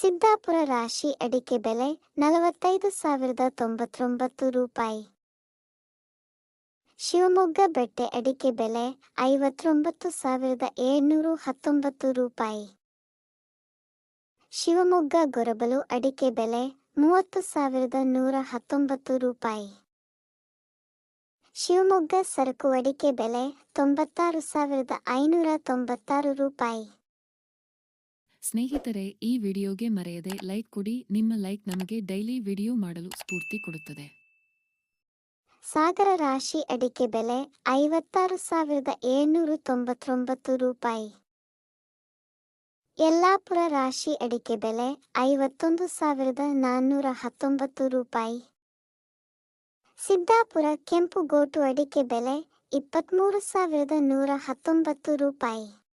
ಸಿದ್ದಾಪುರ ರಾಶಿ ಅಡಿಕೆ ಬೆಲೆ ನಲವತ್ತೈದು ಸಾವಿರದ ತೊಂಬತ್ತೊಂಬತ್ತು ರೂಪಾಯಿ. ಶಿವಮೊಗ್ಗ ಬೆಟ್ಟೆ ಅಡಿಕೆ ಬೆಲೆ ಐವತ್ತೊಂಬತ್ತು ಸಾವಿರದ ಏಳ್ನೂರು ಹತ್ತೊಂಬತ್ತು ರೂಪಾಯಿ. ಶಿವಮೊಗ್ಗ ಗೊರಬಲು ಅಡಿಕೆ ಬೆಲೆ ಮೂವತ್ತು ಸಾವಿರದ ನೂರ ಹತ್ತೊಂಬತ್ತು ರೂಪಾಯಿ. ಶಿವಮೊಗ್ಗ ಸರಕು ಅಡಿಕೆ ಬೆಲೆ ತೊಂಬತ್ತಾರು ಸಾವಿರದ ಐನೂರ ತೊಂಬತ್ತಾರು ರೂಪಾಯಿ. ಸ್ನೇಹಿತರೆ, ಈ ವಿಡಿಯೋಗೆ ಮರೆಯದೆ ಲೈಕ್ ಕೊಡಿ. ನಿಮ್ಮ ಲೈಕ್ ನಮಗೆ ಡೈಲಿ ವಿಡಿಯೋ ಮಾಡಲು ಸ್ಫೂರ್ತಿ ಕೊಡುತ್ತದೆ. ಸಾಗರ ರಾಶಿ ಅಡಿಕೆ ಬೆಲೆ ಐವತ್ತಾರು ಸಾವಿರದ ಏಳ್ನೂರು ತೊಂಬತ್ತೊಂಬತ್ತು ರೂಪಾಯಿ. ಯಲ್ಲಾಪುರ ರಾಶಿ ಅಡಿಕೆ ಬೆಲೆ ಐವತ್ತೊಂದು ಸಾವಿರದ ನಾನ್ನೂರ ಹತ್ತೊಂಬತ್ತು ರೂಪಾಯಿ. ಸಿದ್ದಾಪುರ ಕೆಂಪು ಗೋಟು ಅಡಿಕೆ ಬೆಲೆ ಇಪ್ಪತ್ತ್ಮೂರು ಸಾವಿರದ ನೂರ ಹತ್ತೊಂಬತ್ತು ರೂಪಾಯಿ.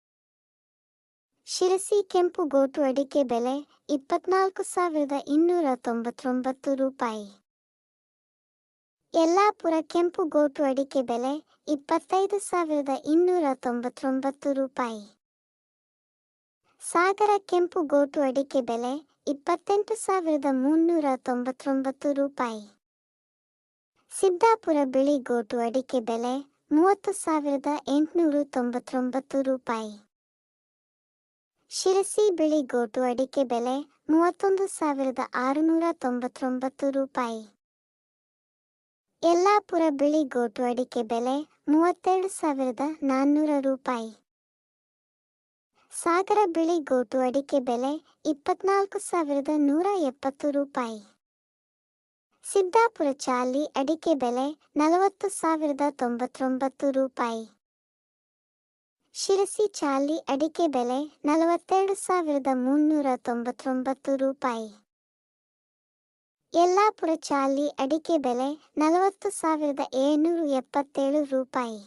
ಶಿರಸಿ ಕೆಂಪು ಗೋಟು ಅಡಿಕೆ ಬೆಲೆ ಇಪ್ಪತ್ನಾಲ್ಕು ಸಾವಿರದ ಇನ್ನೂರ ತೊಂಬತ್ತೊಂಬತ್ತು ರೂಪಾಯಿ. ಯಲ್ಲಾಪುರ ಕೆಂಪು ಗೋಟು ಅಡಿಕೆ ಬೆಲೆ ಇಪ್ಪತ್ತೈದು ಸಾವಿರದ ಇನ್ನೂರ ತೊಂಬತ್ತೊಂಬತ್ತು ರೂಪಾಯಿ. ಸಾಗರ ಕೆಂಪು ಗೋಟು ಅಡಿಕೆ ಬೆಲೆ ಇಪ್ಪತ್ತೆಂಟು ಸಾವಿರದ ಮುನ್ನೂರ ತೊಂಬತ್ತೊಂಬತ್ತು ರೂಪಾಯಿ. ಸಿದ್ದಾಪುರ ಬಿಳಿ ಗೋಟು ಅಡಿಕೆ ಬೆಲೆ ಮೂವತ್ತು ಸಾವಿರದ ಎಂಟುನೂರು ತೊಂಬತ್ತೊಂಬತ್ತು ರೂಪಾಯಿ. ಶಿರಸಿ ಬಿಳಿ ಗೋಟು ಅಡಿಕೆ ಬೆಲೆ ಮೂವತ್ತೊಂದು ಸಾವಿರದ ಆರುನೂರ ತೊಂಬತ್ತೊಂಬತ್ತು ರೂಪಾಯಿ. ಯಲ್ಲಾಪುರ ಬಿಳಿ ಗೋಟು ಅಡಿಕೆ ಬೆಲೆ ಮೂವತ್ತೆರಡು ಸಾವಿರದ ನಾನ್ನೂರ ರೂಪಾಯಿ. ಸಾಗರ ಬಿಳಿ ಗೋಟು ಅಡಿಕೆ ಬೆಲೆ ಇಪ್ಪತ್ನಾಲ್ಕು ಸಾವಿರದ ನೂರ ಎಪ್ಪತ್ತು ರೂಪಾಯಿ. ಸಿದ್ದಾಪುರ ಚಾಲಿ ಅಡಿಕೆ ಬೆಲೆ ನಲವತ್ತು ಸಾವಿರದ ತೊಂಬತ್ತೊಂಬತ್ತು ರೂಪಾಯಿ. ಶಿರಸಿ ಚಾಲಿ ಅಡಿಕೆ ಬೆಲೆ ನಲವತ್ತೆರಡು ಸಾವಿರದ ಮುನ್ನೂರ ತೊಂಬತ್ತೊಂಬತ್ತು ರೂಪಾಯಿ. ಯಲ್ಲಾಪುರ ಚಾಲಿ ಅಡಿಕೆ ಬೆಲೆ ನಲವತ್ತು ಸಾವಿರದ ಏಳ್ನೂರು ಎಪ್ಪತ್ತೇಳು ರೂಪಾಯಿ.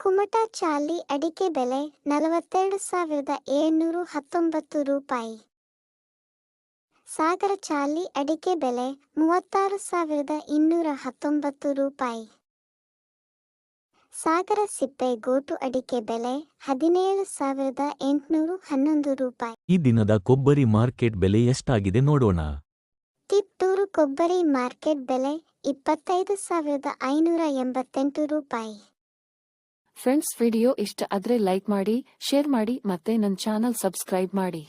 ಕುಮಟಾ ಚಾಲಿ ಅಡಿಕೆ ಬೆಲೆ ನಲವತ್ತೆರಡು ಸಾವಿರದ ಏಳ್ನೂರು ಹತ್ತೊಂಬತ್ತು ರೂಪಾಯಿ. ಸಾಗರ ಚಾಲಿ ಅಡಿಕೆ ಬೆಲೆ ಮೂವತ್ತಾರು ಸಾವಿರದ ಇನ್ನೂರ ಹತ್ತೊಂಬತ್ತು ರೂಪಾಯಿ. ಸಾಗರ ಸಿಪ್ಪೆ ಗೋಟು ಅಡಿಕೆ ಬೆಲೆ ಹದಿನೇಳು ಸಾವಿರದ ಎಂಟುನೂರು ಹನ್ನೊಂದು ರೂಪಾಯಿ. ಈ ದಿನದ ಕೊಬ್ಬರಿ ಮಾರ್ಕೆಟ್ ಬೆಲೆ ಎಷ್ಟಾಗಿದೆ ನೋಡೋಣ. ಕಿತ್ತೂರು ಕೊಬ್ಬರಿ ಮಾರ್ಕೆಟ್ ಬೆಲೆ ಇಪ್ಪತ್ತೈದು ಸಾವಿರದ ಐನೂರ ಎಂಬತ್ತೆಂಟು ರೂಪಾಯಿ. ಫ್ರೆಂಡ್ಸ್ ವಿಡಿಯೋ ಇಷ್ಟ ಆದ್ರೆ ಲೈಕ್ ಮಾಡಿ ಶೇರ್ ಮಾಡಿ ಮತ್ತೆ ನನ್ನ ಚಾನಲ್ ಸಬ್ಸ್ಕ್ರೈಬ್ ಮಾಡಿ.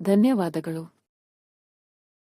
ಧನ್ಯವಾದಗಳು.